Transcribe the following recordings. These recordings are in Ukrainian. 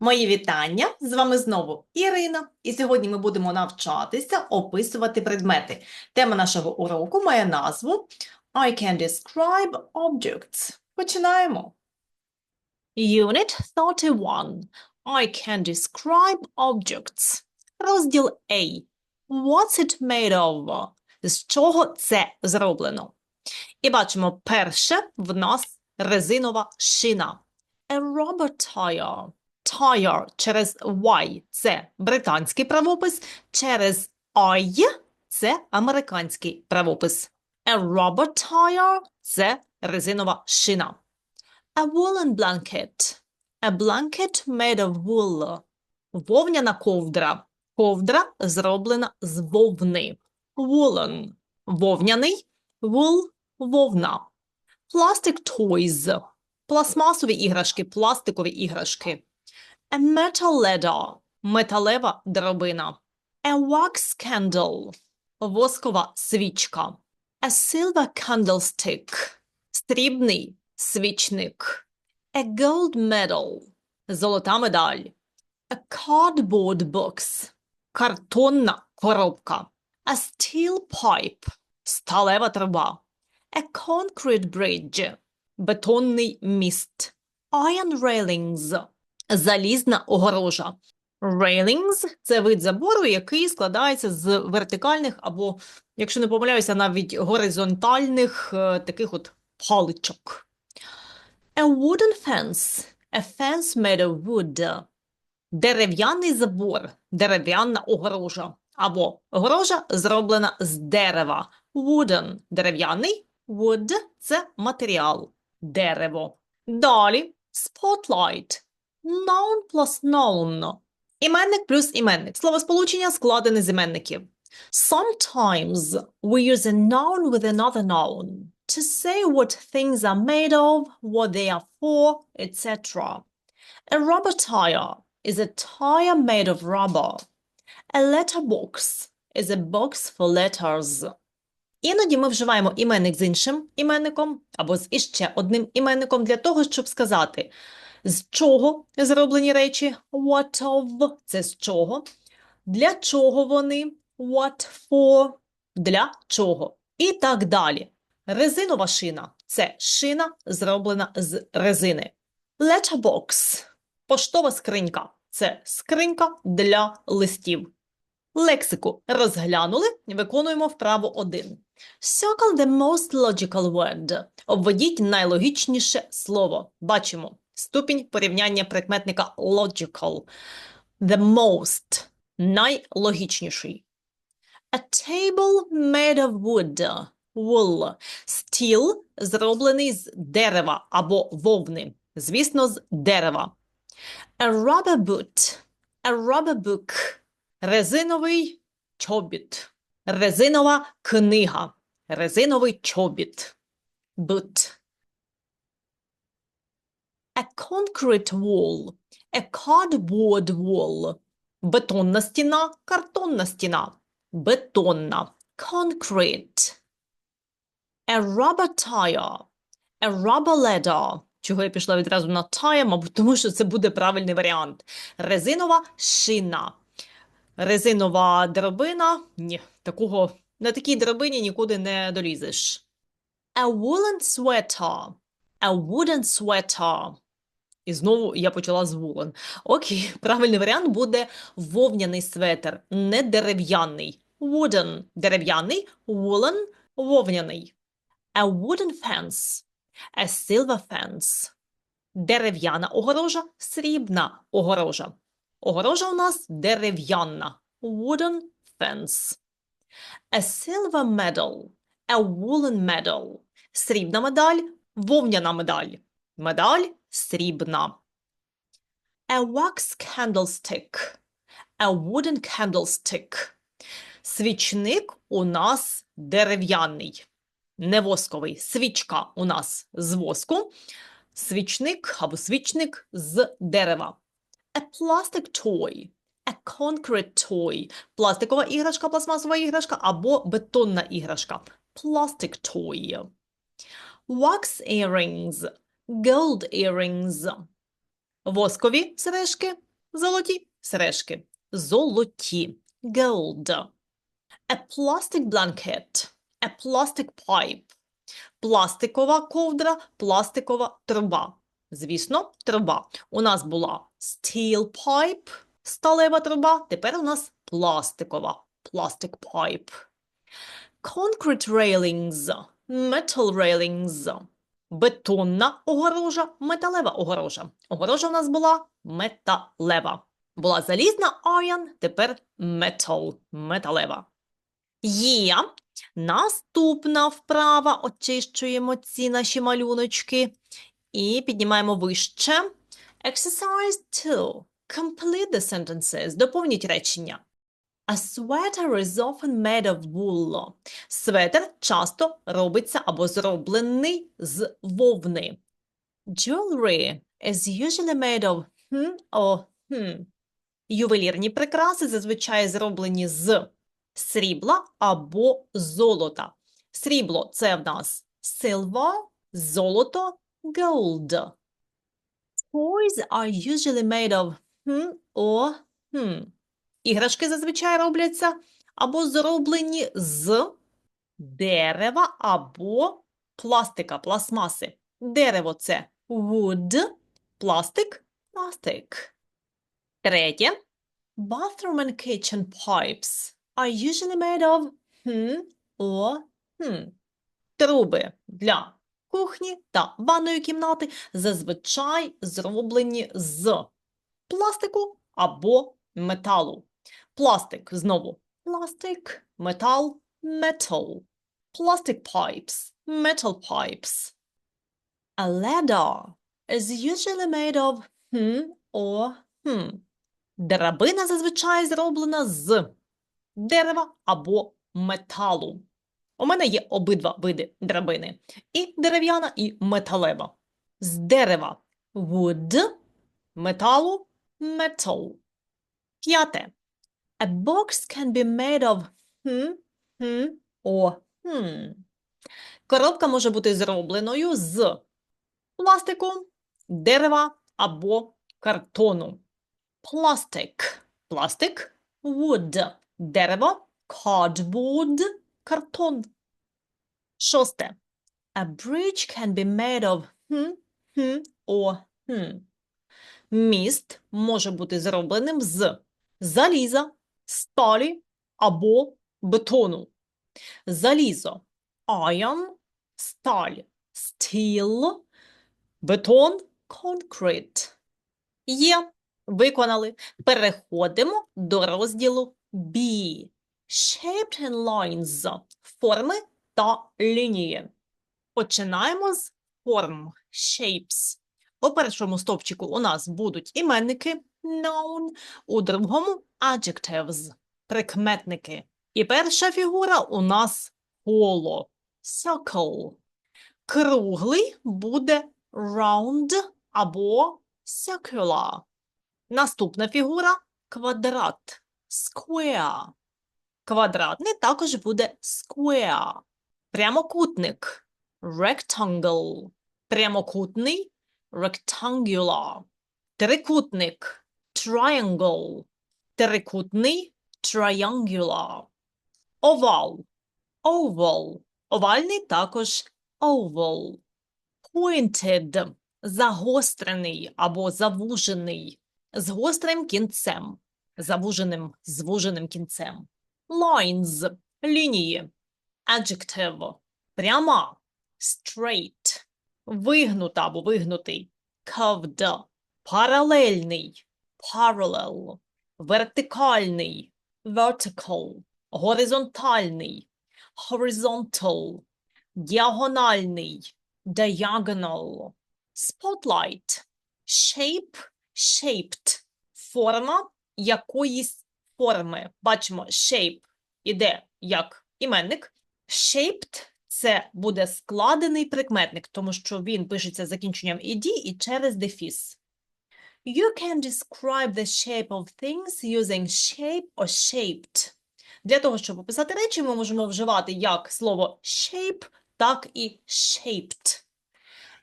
Мої вітання! З вами знову Ірина, і сьогодні ми будемо навчатися описувати предмети. Тема нашого уроку має назву I can describe objects. Починаємо. Unit 31. I can describe objects. Розділ A. What's it made of? З чого це зроблено? І бачимо, перше в нас резинова шина. A rubber tire. Tire через Y – це британський правопис, через I – це американський правопис. A rubber tire – це резинова шина. A woolen blanket. A blanket made of wool. Вовняна ковдра. Ковдра зроблена з вовни. Woolen – вовняний, wool – вовна. Plastic toys – пластмасові іграшки, пластикові іграшки. A metal ladder – металева дробина. A wax candle – воскова свічка. A silver candlestick – срібний свічник. A gold medal – золота медаль. A cardboard box – картонна коробка. A steel pipe – сталева труба. A concrete bridge – бетонний міст. Iron railings – залізна огорожа. Railings – це вид забору, який складається з вертикальних або, якщо не помиляюся, навіть горизонтальних е, таких от паличок. A wooden fence – a fence made of wood. Дерев'яний забор, дерев'яна огорожа. Або огорожа зроблена з дерева. Wooden – дерев'яний, wood – це матеріал, дерево. Далі – spotlight – noun plus noun. Іменник плюс іменник. Словосполучення складене з іменників. Sometimes we use a noun with another noun to say what things are made of, what they are for, etc. A rubber tire is a tire made of rubber. A letterbox is a box for letters. Іноді ми вживаємо іменник з іншим іменником або з іще одним іменником для того, щоб сказати, з чого зроблені речі what of – це з чого, для чого вони what for – для чого і так далі. Резинова шина – це шина, зроблена з резини. Letterbox – поштова скринька – це скринька для листів. Лексику розглянули, виконуємо вправо 1. Circle the most logical word. Обведіть найлогічніше слово. Бачимо. Ступінь порівняння прикметника logical. The most – найлогічніший. A table made of wood. Wool. Стіл зроблений з дерева або вовни. Звісно, з дерева. A rubber boot. A rubber book. Резиновий чобіт. Резинова книга. Резиновий чобіт. Boot. A concrete wall. A cardboard wall. Бетонна стіна, картонна стіна. Бетонна. Concrete. A rubber tire. A rubber ladder. Чого я пішла відразу на tire, мабуть, тому що це буде правильний варіант. Резинова шина. Резинова дробина. Ні, такого на такій драбині нікуди не долізеш. A woolen sweater. A wooden sweater. І знову я почала з woolen. Окей, правильний варіант буде вовняний светр, не дерев'яний. Wooden – дерев'яний, woolen – вовняний. A wooden fence. A silver fence. Дерев'яна огорожа, срібна огорожа. Огорожа у нас дерев'яна. Wooden fence. A silver medal. A woolen medal. Срібна медаль, вовняна медаль. Медаль срібна. A wax candlestick. A wooden candlestick. Свічник у нас дерев'яний. Не восковий. Свічка у нас з воску. Свічник або свічник з дерева. A plastic toy. A concrete toy. Пластикова іграшка, пластмасова іграшка або бетонна іграшка. Plastic toy. Wax earrings. Gold earrings. Воскові сережки, Золоті сережки. Золоті. Gold. A plastic blanket. A plastic pipe. Пластикова ковдра, пластикова труба. Звісно, труба. У нас була steel pipe, сталева труба, тепер у нас пластикова, plastic pipe. Concrete railings, metal railings. Бетонна огорожа, металева огорожа. Огорожа у нас була металева. Була залізна iron, тепер metal, металева. Є. Наступна вправа. Очищуємо ці наші малюночки. І піднімаємо вище. Exercise 2. Complete the sentences. Доповніть речення. A sweater is often made of wool. Светер часто робиться або зроблений з вовни. Jewelry is usually made of hmm or hmm. Ювелірні прикраси зазвичай зроблені з срібла або золота. Срібло – це в нас silver, золото – gold. Toys are usually made of hmm or hmm. Іграшки зазвичай робляться або зроблені з дерева або пластика, пластмаси. Дерево – це wood, пластик – пластик. Третє. Bathroom and kitchen pipes are usually made of hmm or hmm. Труби для кухні та ванної кімнати зазвичай зроблені з пластику або металу. Пластик знову пластик, метал, metal. Plastic pipes, metal pipes. A ladder is usually made of hmm or hmm. Драбина зазвичай зроблена з дерева або металу. У мене є обидва види драбини. І дерев'яна, і металева. З дерева wood, металу metal. П'яте. A box can be made of hmm, hmm, or hmm. Коробка може бути зробленою з пластику, дерева або картону. Пластик. Пластик. Wood. Дерево. Cardboard. Картон. Шосте. A bridge can be made of hmm, hmm, or hmm. Міст може бути зробленим з заліза, сталі або бетону. Залізо – iron, сталь – steel, бетон – concrete. Є, виконали. Переходимо до розділу B. Shaped and lines – форми та лінії. Починаємо з форм – shapes. У першому стовпчику у нас будуть іменники noun, у другому adjectives прикметники. І перша фігура у нас коло circle. Круглий буде round або circular. Наступна фігура квадрат square. Квадратний також буде square. Прямокутник rectangle. Прямокутний rectangular. Трикутник triangle. Трикутний triangular. Овал oval. Овальний також oval. Pointed загострений або завужений з гострим кінцем. Завуженим, звуженим кінцем. Lines лінії. Adjective пряма. Straight вигнута або вигнутий. Curved паралельний. Parallel вертикальний. Vertical горизонтальний. Horizontal діагональний. Diagonal Spotlight shape shaped форма якоїсь форми. Бачимо, shape іде як іменник. Shaped це буде складений прикметник, тому що він пишеться закінченням «ed» і через дефіс. You can describe the shape of things using shape or shaped. Для того, щоб описати речі, ми можемо вживати як слово shape, так і shaped.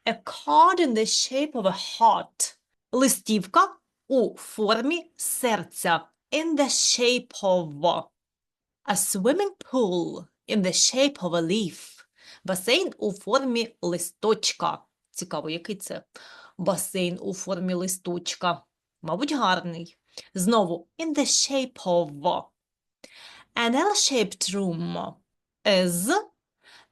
A card in the shape of a heart. Листівка у формі серця. In the shape of. A swimming pool in the shape of a leaf. Басейн у формі листочка. Цікаво, який це басейн у формі листочка. Мабуть, гарний. Знову in the shape of. An L-shaped room is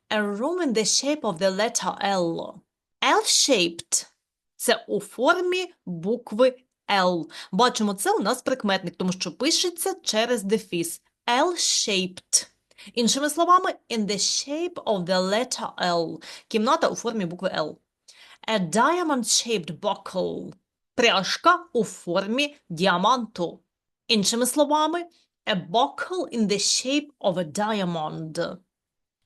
a room in the shape of the letter L. L-shaped – це у формі букви L. Бачимо, це у нас прикметник, тому що пишеться через дефіс. L-shaped. Іншими словами, in the shape of the letter L. Кімната у формі букви L. A diamond-shaped buckle. Пряжка у формі діаманту. Іншими словами, a buckle in the shape of a diamond.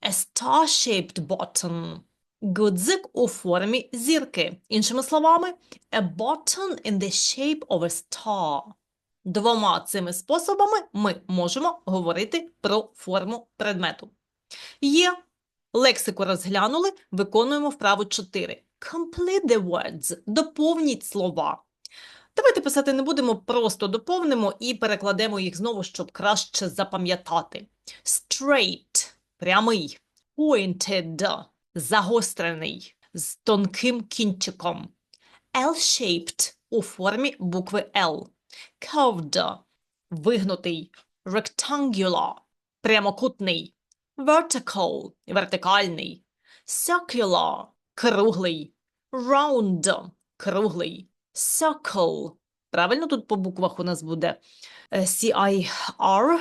A star-shaped button. Гудзик у формі зірки. Іншими словами, a button in the shape of a star. Двома цими способами ми можемо говорити про форму предмету. Є. Лексику розглянули, виконуємо вправу 4. Complete the words. Доповніть слова. Давайте писати не будемо, просто доповнимо і перекладемо їх знову, щоб краще запам'ятати. Straight – прямий. Pointed – загострений, з тонким кінчиком. L-shaped – у формі букви L. Curved – вигнутий. Rectangular – прямокутний. Vertical – вертикальний. Circular – круглий. Round – круглий. Circle – правильно тут по буквах у нас буде Е, C-I-R,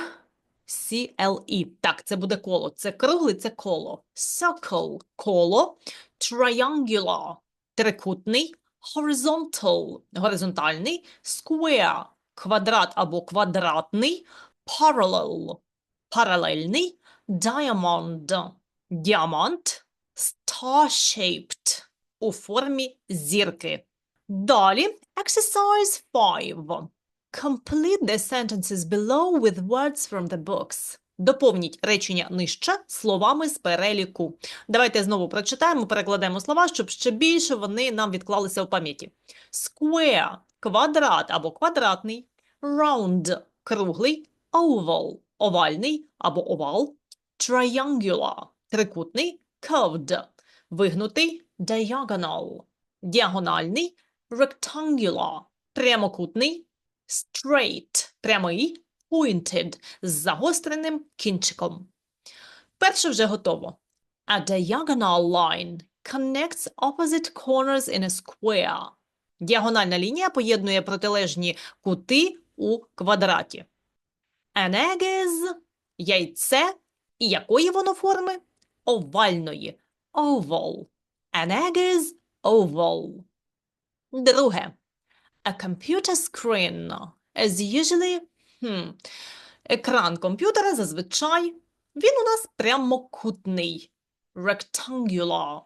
C-L-E. Так, це буде коло. Це круглий, це коло. Circle – коло. Triangular – трикутний. Horizontal – горизонтальний. Square – квадрат або квадратний. Parallel – паралельний. Diamond – діамант. Star-shaped – у формі зірки. Далі exercise 5. Complete the sentences below with words from the books. Доповніть речення нижче словами з переліку. Давайте знову прочитаємо, перекладемо слова, щоб ще більше вони нам відклалися в пам'яті. Square – квадрат або квадратний. Round – круглий. Oval – овальний або овал. Triangular – трикутний. Curved – вигнутий. Diagonal – діагональний. Rectangular – прямокутний. Straight – прямий. Pointed – з загостреним кінчиком. Перше вже готово. A diagonal line connects opposite corners in a square. Діагональна лінія поєднує протилежні кути у квадраті. An egg is – яйце. І якої воно форми? Овальної. Oval. An egg is oval. Друге. A computer screen is usually хм, екран комп'ютера зазвичай він у нас прямокутний. Rectangular.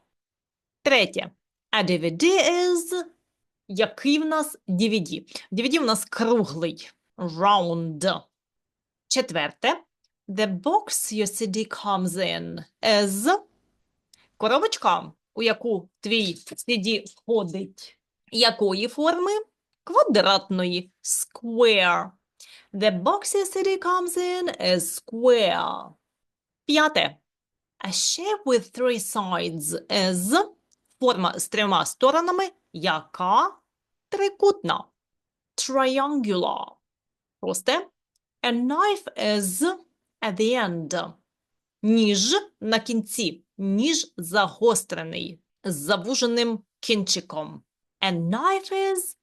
Третє. A DVD is який в нас DVD? DVD в нас круглий. Round. Четверте. The box your CD comes in is коробочка, у яку твій CD входить. Якої форми? Квадратної. Square. The box your CD comes in is square. П'яте. A shape with three sides is форма з трьома сторонами, яка трикутна. Triangular. Просте. A knife is at the end. Ніж на кінці. Ніж загострений, з завуженим кінчиком. A knife is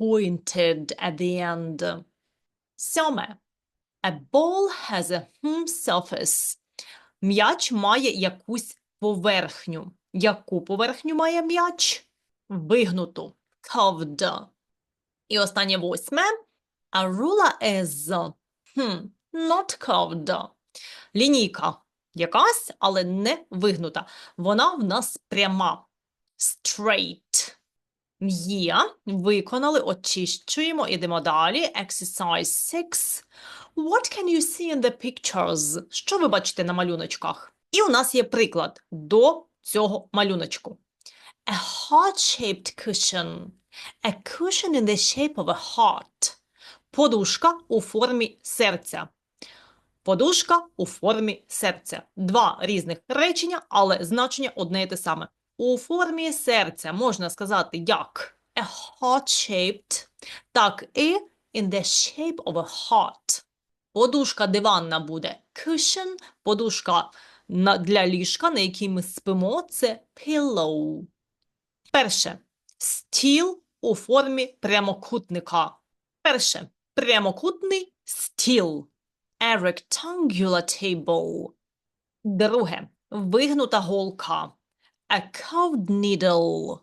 pointed at the end. Сьоме. A ball has a hmm surface. М'яч має якусь поверхню. Яку поверхню має м'яч? Вигнуту. Curved. І останнє восьме. A ruler is hmm, not curved. Лінійка якась, але не вигнута. Вона в нас пряма. Straight. Є. Виконали, очищуємо, ідемо далі. Exercise 6. What can you see in the pictures? Що ви бачите на малюночках? І у нас є приклад до цього малюночку. A heart-shaped cushion A cushion in the shape of a heart. Подушка у формі серця. Подушка у формі серця. Два різних речення, але значення одне і те саме. У формі серця можна сказати як a heart-shaped, так і in the shape of a heart. Подушка диванна буде cushion, подушка для ліжка, на якій ми спимо, це pillow. Перше. Стіл у формі прямокутника. Перше. Прямокутний стіл. A rectangular table. Друге. Вигнута голка. A curved needle.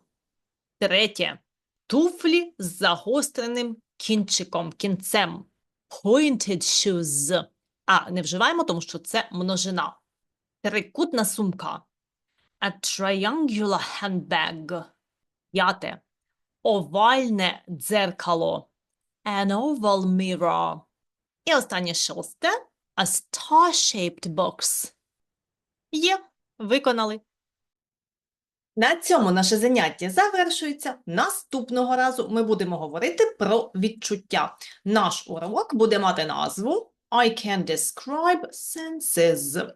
Третє. Туфлі з загостреним кінчиком, кінцем. Pointed shoes. А, не вживаємо, тому що це множина. Трикутна сумка. A triangular handbag. П'яте. Овальне дзеркало. An oval mirror. І останнє шосте. A star-shaped box. Є, виконали. На цьому наше заняття завершується. Наступного разу ми будемо говорити про відчуття. Наш урок буде мати назву I can describe senses.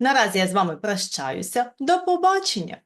Наразі я з вами прощаюся. До побачення!